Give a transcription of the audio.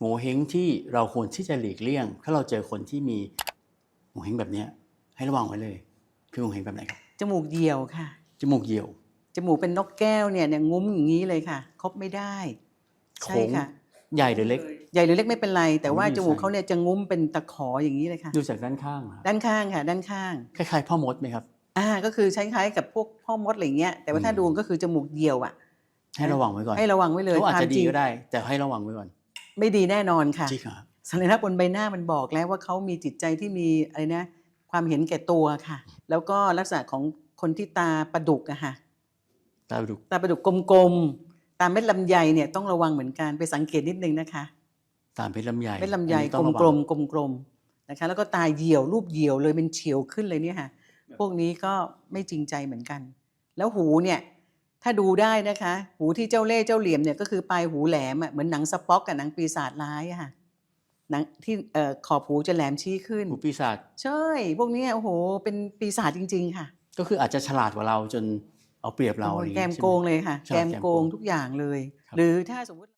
โงเฮงที่เราควรที่จะหลีกเลี่ยง ถ้าเราเจอคนที่มีโงเฮงแบบเนี้ยให้ระวังไว้เลยคือโงเฮงแบบไหนครับจมูกเหี่ยวค่ะ จมูกเหี่ยว จมูกเป็นนกแก้วเนี่ยเนี่ยงุ้มอย่างนี้เลยค่ะครบไม่ได้ใช่โค้งค่ะ ใหญ่หรือเล็ก ใหญ่หรือเล็กไม่เป็นไร แต่ว่าโอ้ยจมูกใช่เขาเนี่ยจะงุ้มเป็นตะขออย่างนี้เลยค่ะ ดูจากด้านข้างเหรอด้านข้างค่ะ ด้านข้าง คล้ายๆพ่อมดไหมครับ อ่า ก็คือใช้คล้ายกับพวกพ่อมดอะไรเงี้ย แต่ว่าถ้าอืมดูก็คือจมูกเหี่ยวอะ ให้ระวังไว้ก่อน ให้ระวังไว้เลยเขาอาจควาจะมดีจริงก็ได้ แต่ให้ระวังไว้ก่อน ไม่ดีแน่นอนค่ะจริงเหรอครับสัญลักษณ์บนใบหน้ามันบอกแล้วว่าเขามีจิตใจที่มีอะไรนะ ความเห็นแก่ตัวค่ะ แล้วก็ลักษณะของคนที่ตาประดุกอะค่ะตาดุกตาประดุกกลมๆตาเม็ดลำไยเนี่ยต้องระวังเหมือนกันไปสังเกตนิดนึงนะคะตามเพชรลำไยเม็ดลำไยอันนี้กต้องระวังลมๆกลมๆนะคะ แล้วก็ตาเหี่ยวรูปเหี่ยวเลยเป็นเฉียวขึ้นเลยเนี่ยค่ะ พวกนี้ก็ไม่จริงใจเหมือนกัน แล้วหูเนี่ย ถ้าดูได้นะคะ หูที่เจ้าเล่ห์เจ้าเหลี่ยมเนี่ยก็คือปลายหูแหลมอะเหมือนหนังสป็อกกับหนังปีศาจร้ายอะค่ะหนังที่เอ่อขอบหูจะแหลมชี้ขึ้น หูปีศาจใช่ พวกเนี้ยโอ้โห เป็นปีศาจจริง ๆ ค่ะก็คืออาจจะฉลาดกว่าเราจนเอาเปรียบเราอะไรอย่างแกงี้มใช่ไห โกงเลยค่ะฉแกลาดมแกมโกโกงงทุกอย่างเลย ครับ หรือถ้าสมมติ